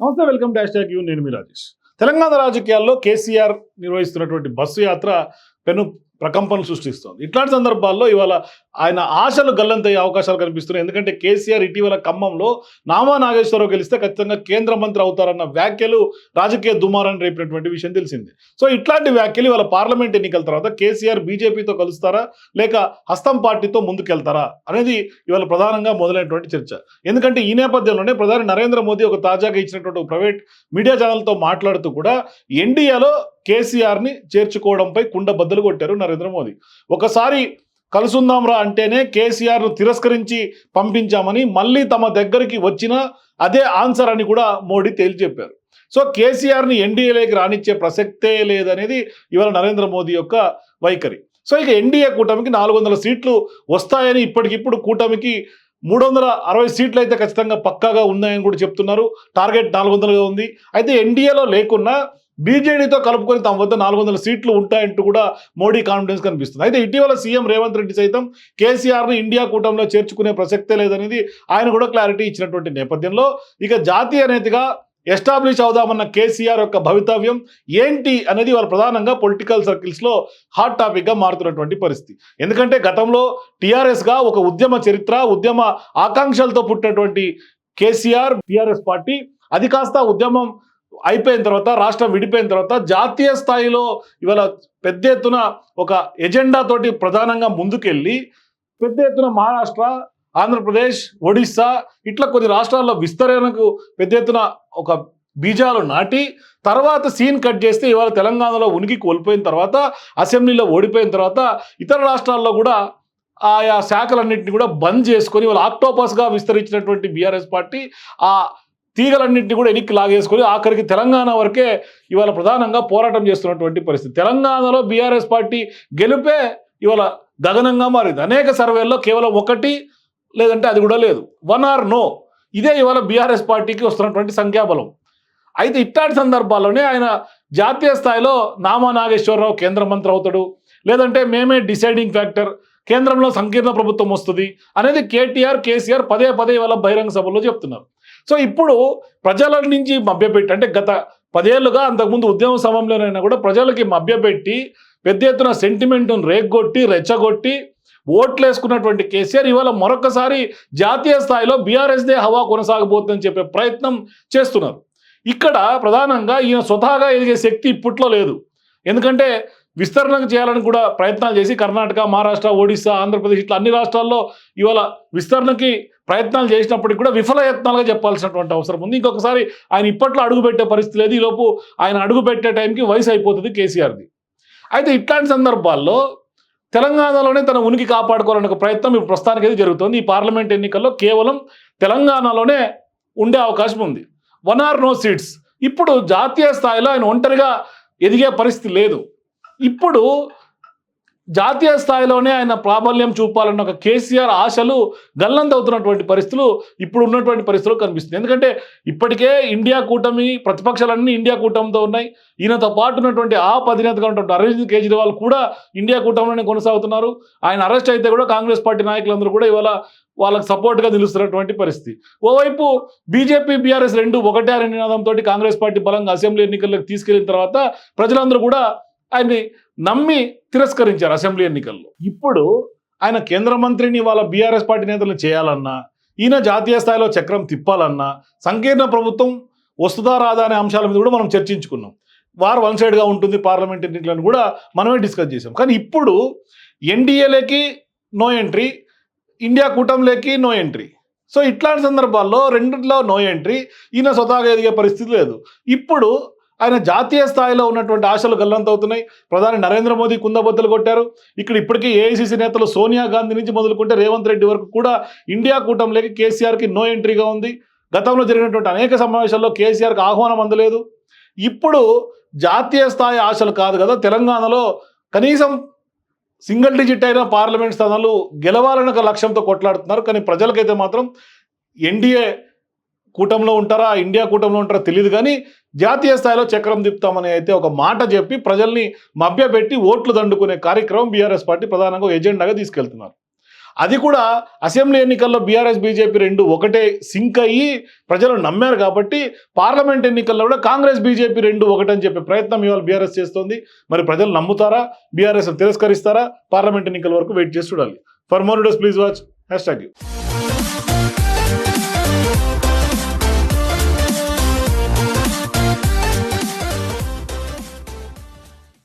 నమస్తే welcome dash talk you నేను మీ రాజేష్. తెలంగాణ రాజకీయాల్లో కేసీఆర్ నిర్వహిస్తున్నటువంటి బస్సు యాత్ర పెను ప్రకంపనలు సృష్టిస్తోంది. ఇట్లాంటి సందర్భాల్లో ఇవాళ ఆయన ఆశలు గల్లంతయ్యే అవకాశాలు కనిపిస్తున్నాయి. ఎందుకంటే కేసీఆర్ ఇటీవల ఖమ్మంలో నామా నాగేశ్వరరావు గెలిస్తే ఖచ్చితంగా కేంద్ర మంత్రి అవుతారన్న వ్యాఖ్యలు రాజకీయ దుమారాన్ని రేపినటువంటి విషయం తెలిసింది. సో ఇట్లాంటి వ్యాఖ్యలు ఇవాళ పార్లమెంట్ ఎన్నికల తర్వాత కేసీఆర్ బీజేపీతో కలుస్తారా? లేక హస్తం పార్టీతో ముందుకెళ్తారా? అనేది ఇవాళ ప్రధానంగా మొదలైనటువంటి చర్చ. ఎందుకంటే ఈ నేపథ్యంలోనే ప్రధాని నరేంద్ర మోదీ ఒక తాజాగా ఇచ్చినటువంటి ప్రైవేట్ మీడియా ఛానల్తో మాట్లాడుతూ కూడా ఎన్డీఏలో కేసీఆర్ని చేర్చుకోవడంపై కుండ బద్దలు కొట్టారు నరేంద్ర మోదీ. ఒకసారి కలుసుందాంరా అంటేనే కేసీఆర్ను తిరస్కరించి పంపించామని మళ్ళీ తమ దగ్గరికి వచ్చిన అదే ఆన్సర్ అని కూడా మోడీ తేల్చెప్పారు. సో కేసీఆర్ని ఎన్డీఏలోకి రానిచ్చే ప్రసక్తే లేదనేది ఇవాళ నరేంద్ర మోదీ యొక్క వైఖరి. సో ఇక ఎన్డీఏ కూటమికి నాలుగు వందల సీట్లు వస్తాయని ఇప్పటికిప్పుడు కూటమికి మూడు వందల అరవై సీట్లు అయితే ఖచ్చితంగా పక్కాగా ఉన్నాయని కూడా చెప్తున్నారు. టార్గెట్ నాలుగు వందలుగా ఉంది. అయితే ఎన్డీఏలో లేకున్నా బీజేడీతో కలుపుకొని తమ వద్ద నాలుగు వందల సీట్లు ఉంటాయంటూ కూడా మోడీ కాన్ఫిడెన్స్ కనిపిస్తుంది. అయితే ఇటీవల సీఎం రేవంత్ రెడ్డి సైతం కేసీఆర్ను ఇండియా కూటమిలో చేర్చుకునే ప్రసక్తే లేదనేది ఆయన కూడా క్లారిటీ ఇచ్చినటువంటి నేపథ్యంలో ఇక జాతీయ నేతగా ఎస్టాబ్లిష్ అవుదామన్న కేసీఆర్ యొక్క భవితవ్యం ఏంటి అనేది వాళ్ళు ప్రధానంగా పొలిటికల్ సర్కిల్స్లో హాట్ టాపిక్గా మారుతున్నటువంటి పరిస్థితి. ఎందుకంటే గతంలో టీఆర్ఎస్గా ఒక ఉద్యమ చరిత్ర ఉద్యమ ఆకాంక్షలతో పుట్టినటువంటి కేసీఆర్ టీఆర్ఎస్ పార్టీ అది కాస్త ఉద్యమం అయిపోయిన తర్వాత రాష్ట్రం విడిపోయిన తర్వాత జాతీయ స్థాయిలో ఇవాళ పెద్ద ఎత్తున ఒక ఎజెండా తోటి ప్రధానంగా ముందుకెళ్ళి పెద్ద ఎత్తున మహారాష్ట్ర ఆంధ్రప్రదేశ్ ఒడిస్సా ఇట్లా కొన్ని రాష్ట్రాల్లో విస్తరణకు పెద్ద ఎత్తున ఒక బీజాలు నాటి తర్వాత సీన్ కట్ చేస్తే ఇవాళ తెలంగాణలో ఉనికి కోల్పోయిన తర్వాత అసెంబ్లీలో ఓడిపోయిన తర్వాత ఇతర రాష్ట్రాల్లో కూడా ఆయా శాఖలన్నింటినీ కూడా బంద్ చేసుకొని వాళ్ళు ఆక్టోపస్గా విస్తరించినటువంటి బీఆర్ఎస్ పార్టీ ఆ తీగలన్నింటినీ కూడా ఎనికి లాగేసుకొని ఆఖరికి తెలంగాణ వరకే ఇవాళ ప్రధానంగా పోరాటం చేస్తున్నటువంటి పరిస్థితి. తెలంగాణలో బీఆర్ఎస్ పార్టీ గెలుపే ఇవాళ గగనంగా మారింది. అనేక సర్వేల్లో కేవలం ఒకటి లేదంటే అది కూడా లేదు. One or no. ఇదే ఇవాళ బీఆర్ఎస్ పార్టీకి వస్తున్నటువంటి సంఖ్యాబలం. అయితే ఇట్లాంటి సందర్భాల్లోనే ఆయన జాతీయ స్థాయిలో నామా నాగేశ్వరరావు కేంద్ర మంత్రి అవుతాడు. లేదంటే మేమే డిసైడింగ్ ఫ్యాక్టర్ కేంద్రంలో సంకీర్ణ ప్రభుత్వం వస్తుంది అనేది కేటీఆర్ కేసీఆర్ పదే పదే ఇవాళ బహిరంగ సభల్లో చెప్తున్నారు. సో ఇప్పుడు ప్రజల నుంచి మభ్యపెట్టి అంటే గత పదేళ్ళుగా అంతకుముందు ఉద్యమ సమయంలోనైనా కూడా ప్రజలకి మభ్యపెట్టి పెద్ద ఎత్తున సెంటిమెంట్ను రేగ్గొట్టి రెచ్చగొట్టి ఓట్లు వేసుకున్నటువంటి కేసీఆర్ ఇవాళ మరొకసారి జాతీయ స్థాయిలో బీఆర్ఎస్దే హవా కొనసాగబోతుందని చెప్పే ప్రయత్నం చేస్తున్నారు. ఇక్కడ ప్రధానంగా ఈయన స్వతహాగా ఎదిగే శక్తి ఇప్పట్లో లేదు. ఎందుకంటే విస్తరణకు చేయాలని కూడా ప్రయత్నాలు చేసి కర్ణాటక మహారాష్ట్ర ఒడిశా ఆంధ్రప్రదేశ్ ఇట్లా అన్ని రాష్ట్రాల్లో ఇవాళ విస్తరణకి ప్రయత్నాలు చేసినప్పటికీ కూడా విఫల యత్నాలుగా చెప్పాల్సినటువంటి అవసరం ఉంది. ఇంకొకసారి ఆయన ఇప్పట్లో అడుగుపెట్టే పరిస్థితి లేదు. ఈలోపు ఆయన అడుగుపెట్టే టైంకి వయసు అయిపోతుంది కేసీఆర్ది. అయితే ఇట్లాంటి సందర్భాల్లో తెలంగాణలోనే తన ఉనికి కాపాడుకోవాలనే ఒక ప్రయత్నం ఇప్పుడు ప్రస్తుతానికి అయితే జరుగుతుంది. ఈ పార్లమెంట్ ఎన్నికల్లో కేవలం తెలంగాణలోనే ఉండే అవకాశం ఉంది. One or no seats. ఇప్పుడు జాతీయ స్థాయిలో ఆయన ఒంటరిగా ఎదిగే పరిస్థితి లేదు. ఇప్పుడు జాతీయ స్థాయిలోనే ఆయన ప్రాబల్యం చూపాలన్న ఒక కేసీఆర్ ఆశలు గల్లంతవుతున్నటువంటి పరిస్థితులు ఇప్పుడు ఉన్నటువంటి పరిస్థితులు కనిపిస్తుంది ఎందుకంటే ఇప్పటికే ఇండియా కూటమి ప్రతిపక్షాలన్నీ ఇండియా కూటమితో ఉన్నాయి. ఈయనతో పాటు ఉన్నటువంటి ఆ అధినేతగా ఉన్నటువంటి అరవింద్ కేజ్రీవాల్ కూడా ఇండియా కూటమిలోనే కొనసాగుతున్నారు. ఆయన అరెస్ట్ అయితే కూడా కాంగ్రెస్ పార్టీ నాయకులందరూ కూడా ఇవాళ వాళ్ళకి సపోర్ట్గా నిలుస్తున్నటువంటి పరిస్థితి. ఓవైపు బీజేపీ బీఆర్ఎస్ రెండు ఒకటే నినాదంతో కాంగ్రెస్ పార్టీ బలంగా అసెంబ్లీ ఎన్నికల్లోకి తీసుకెళ్ళిన తర్వాత ప్రజలందరూ కూడా ఆయన్ని నమ్మి తిరస్కరించారు అసెంబ్లీ ఎన్నికల్లో. ఇప్పుడు ఆయన కేంద్ర మంత్రిని వాళ్ళ బీఆర్ఎస్ పార్టీ నేతలు చేయాలన్నా ఈయన జాతీయ స్థాయిలో చక్రం తిప్పాలన్నా సంకీర్ణ ప్రభుత్వం వస్తుందా రాదా అనే అంశాల మీద కూడా మనం చర్చించుకున్నాం. వారు వన్ సైడ్గా ఉంటుంది పార్లమెంట్ ఎన్నికలను కూడా మనమే డిస్కస్ చేసాం కానీ ఇప్పుడు ఎన్డీఏలోకి నో ఎంట్రీ ఇండియా కూటమిలోకి నో ఎంట్రీ. సో ఇట్లాంటి సందర్భాల్లో రెండిట్లో నో ఎంట్రీ ఈయన స్వతహాగా ఎదిగే పరిస్థితి లేదు. ఇప్పుడు ఆయన జాతీయ స్థాయిలో ఉన్నటువంటి ఆశలు గల్లంతవుతున్నాయి ప్రధాని నరేంద్ర మోదీ కుందబద్దలు కొట్టారు. ఇక్కడ ఇప్పటికీ ఏఐసీసీ నేతలు సోనియా గాంధీ నుంచి మొదలుకుంటే రేవంత్ రెడ్డి వరకు కూడా ఇండియా కూటమిలోకి కేసీఆర్కి నో ఎంట్రీగా ఉంది. గతంలో జరిగినటువంటి అనేక సమావేశాల్లో కేసీఆర్కి ఆహ్వానం అందలేదు. ఇప్పుడు జాతీయ స్థాయి ఆశలు కాదు కదా. తెలంగాణలో కనీసం సింగిల్ డిజిట్ అయిన పార్లమెంట్ స్థానాలు గెలవాలని ఒక లక్ష్యంతో కొట్లాడుతున్నారు. కానీ ప్రజలకైతే మాత్రం ఎన్డీఏ కూటంలో ఉంటారా? ఇండియా కూటంలో ఉంటారా? తెలియదు కానీ జాతీయ స్థాయిలో చక్రం తిప్పుతామని అయితే ఒక మాట చెప్పి ప్రజల్ని మభ్యపెట్టి ఓట్లు దండుకునే కార్యక్రమం బీఆర్ఎస్ పార్టీ ప్రధానంగా ఎజెండాగా తీసుకెళ్తున్నారు. అది కూడా అసెంబ్లీ ఎన్నికల్లో బీఆర్ఎస్ బీజేపీ రెండు ఒకటే సింక్ అయ్యి ప్రజలు నమ్మారు కాబట్టి పార్లమెంట్ ఎన్నికల్లో కూడా కాంగ్రెస్ బీజేపీ రెండు ఒకటని చెప్పే ప్రయత్నం ఇవాళ బీఆర్ఎస్ చేస్తోంది. మరి ప్రజలు నమ్ముతారా? బీఆర్ఎస్ తిరస్కరిస్తారా? పార్లమెంట్ ఎన్నికల వరకు వెయిట్ చేసి చూడాలి. For more dose please watch. Hashtag